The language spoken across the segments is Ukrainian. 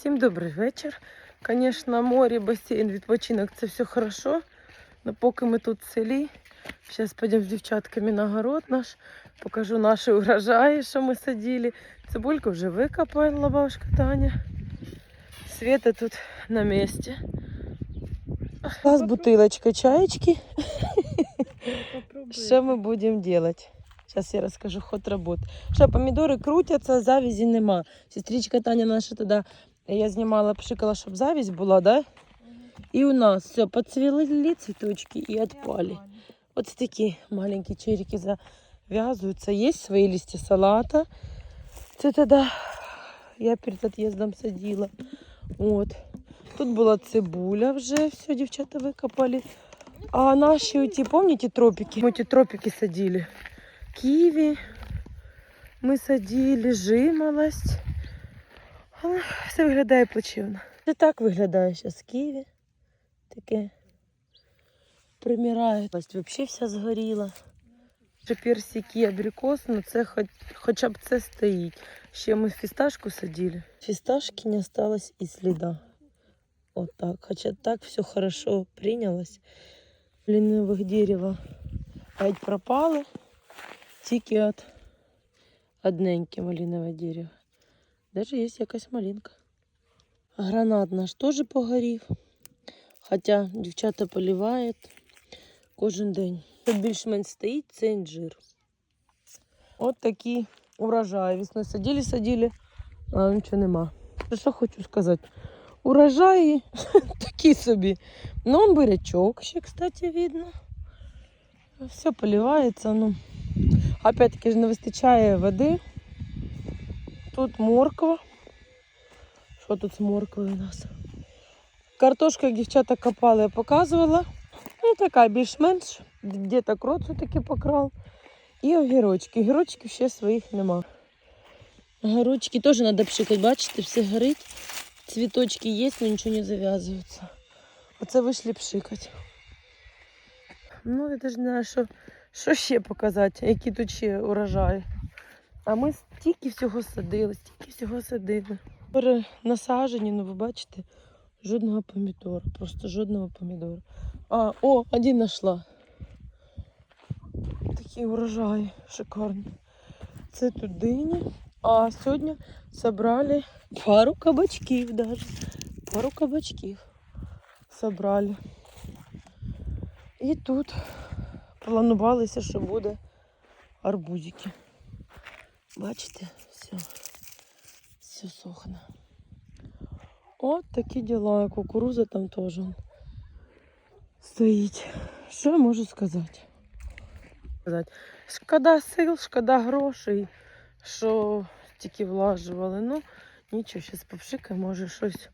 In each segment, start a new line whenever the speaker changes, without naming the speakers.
Всім добрий вечір. Звісно, море, басейн, відпочинок це все хорошо. Но поки ми тут в селі, зараз підемо з дівчатками на город наш, покажу наші урожаї, що ми садили. Цибульку вже викопала бабушка Таня. Света тут на місці. У нас бутилочка чаєчки. Що ми будемо робити? Зараз я розкажу ход роботи. Що помідори крутяться, завязі нема. Сестричка Таня наша тоді, я знімала, пшикала, щоб завість була, да? І у нас все, поцвіли цвіточки і відпали. Ось такі маленькі черики зав'язуються. Є свої листя салата. Це тоді я перед від'їздом садила. От. Тут була цибуля вже, все, дівчата викопали. А наші оті, пам'ятаєте, тропіки? Ми ті тропіки садили. Ківі ми садили, жимолость. Але все виглядає плачевно. Це так виглядає зараз ківі. Таке примирає. Взагалі вся згоріла. Ще персики, абрикос, ну це хоч, хоча б це стоїть. Ще ми фісташку садили. Фісташки не осталось і сліда. Вот так. Хоча так все хорошо прийнялось. Лінивих дерева геть пропали. Тільки от одненьке малинове дерево. Даже є якась малинка. Гранат наш теж погорів. Хоча дівчата поливають кожен день. Тут більш-менш стоїть це інжир. От такі урожаї. Весною садили, а нічого нема. Що хочу сказати? Урожаї такі собі. Ну, он бурячок ще, кстати, видно. Все поливається, ну. Опять-таки ж не вистачає води. Тут морква. Що тут з морквою у нас? Картошку, як дівчата копали, я показувала. Ну, така більш-менш. Де-то крот все-таки покрав. І огірочки. Огірочків ще своїх нема. Огірочки теж треба пшикати, бачите, все горить. Цвіточки є, але нічого не зав'язується. Оце вийшли пшикати. Ну, я теж не знаю, що, що ще показати, які тут ще урожаї. А ми стільки всього садили, стільки всього садили. Насаджені, ну ви бачите, жодного помідора, просто жодного помідора. А, о, один знайшла. Такі урожаї шикарні. Це тут дині. А сьогодні собрали пару кабачків даже. Пару кабачків собрали. І тут планувалося, що буде арбузики. Бачите, все, все сохне. От такі діла. Кукуруза там теж стоїть. Що я можу сказати? Шкода сил, шкода грошей, що тільки влажували. Ну, нічого, зараз попшикаємо, може щось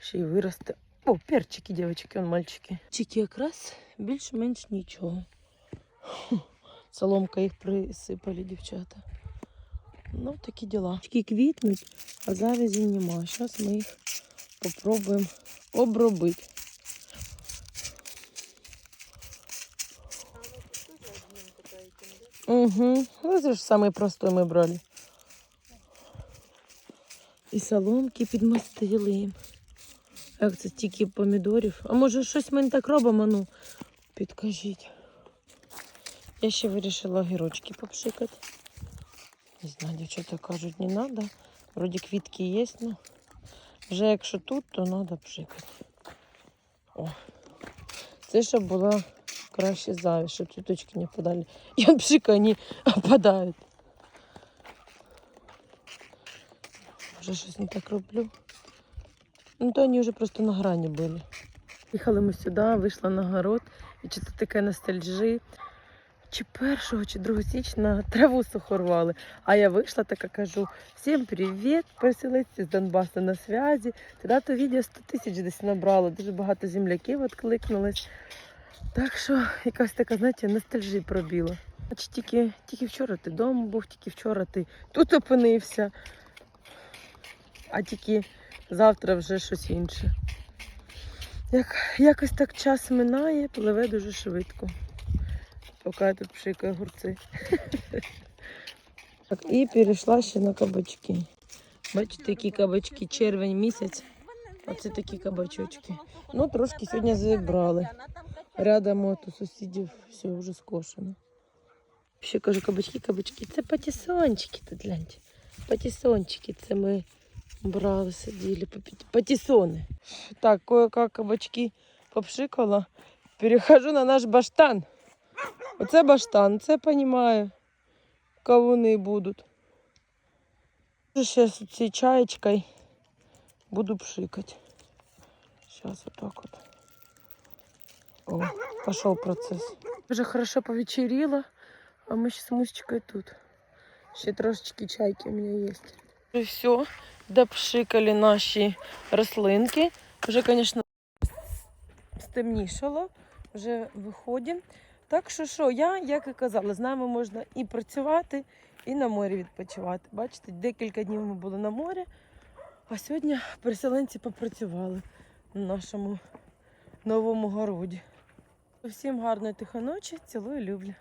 ще й виросте. О, перчики, дівчатки, он мальчики. Чики якраз більш-менш нічого. Соломка їх присипали, дівчата. Ну, такі діла. Тільки квітнуть, а завязі нема. Зараз ми їх попробуємо обробити. Угу. Ну, це ж самий простой ми брали. І соломки підмастили. Як це тільки помідорів? А може щось ми не так робимо? Ну, підкажіть. Я ще вирішила огірочки попшикати. Не знаю, дівчата кажуть, не треба. Вроді квітки є, ну вже якщо тут, то треба пшикати. О. Це щоб була краще завість, щоб цвіточки не. І от пшика вони опадають. Вже щось не так роблю. Ну, то вони вже просто на грані були. Їхали ми сюди, вийшла на город, і чи то таке ностальжі. Чи 1 чи 2 січня траву сухорвали. А я вийшла така кажу: всім привіт, переселиться з Донбасу на зв'язі. Тоді то відео 100 тисяч десь набрало, дуже багато земляків відкликнулось. Так що якась така, знаєте, ностальжі пробіла. Значить, тільки, тільки вчора ти вдома був, тільки вчора ти тут опинився, а тільки завтра вже щось інше. Як, якось так час минає, пливе дуже швидко. Поки тут пшикаю огурці. Так, і перейшла ще на кабачки. Бачите, які кабачки, червень місяць. Оце такі кабачочки. Ну, трошки сьогодні зібрали. Рядом от у сусідів все вже скошено. Ще кажу, кабачки, кабачки. Це патісончики тут гляньте. Патісончики. Це ми брали, сиділи. Патісони. Так, кое-как кабачки попшикала. Перехожу на наш баштан. Оце баштан, це понімаю. Кавуни будуть. Зараз цією чаєчкою буду пшикати. Зараз отак от. О, пошел процесс. Вже хорошо повечеріло, а ми ще з мусечкою тут. Ще трошечки чайки у мене є. І все, допшикали наші рослинки. Вже, звісно, стемнішало, вже виходимо. Так що що, я, як і казала, з нами можна і працювати, і на морі відпочивати. Бачите, декілька днів ми були на морі, а сьогодні переселенці попрацювали на нашому новому городі. Всім гарної тихої ночі, цілую, люблю.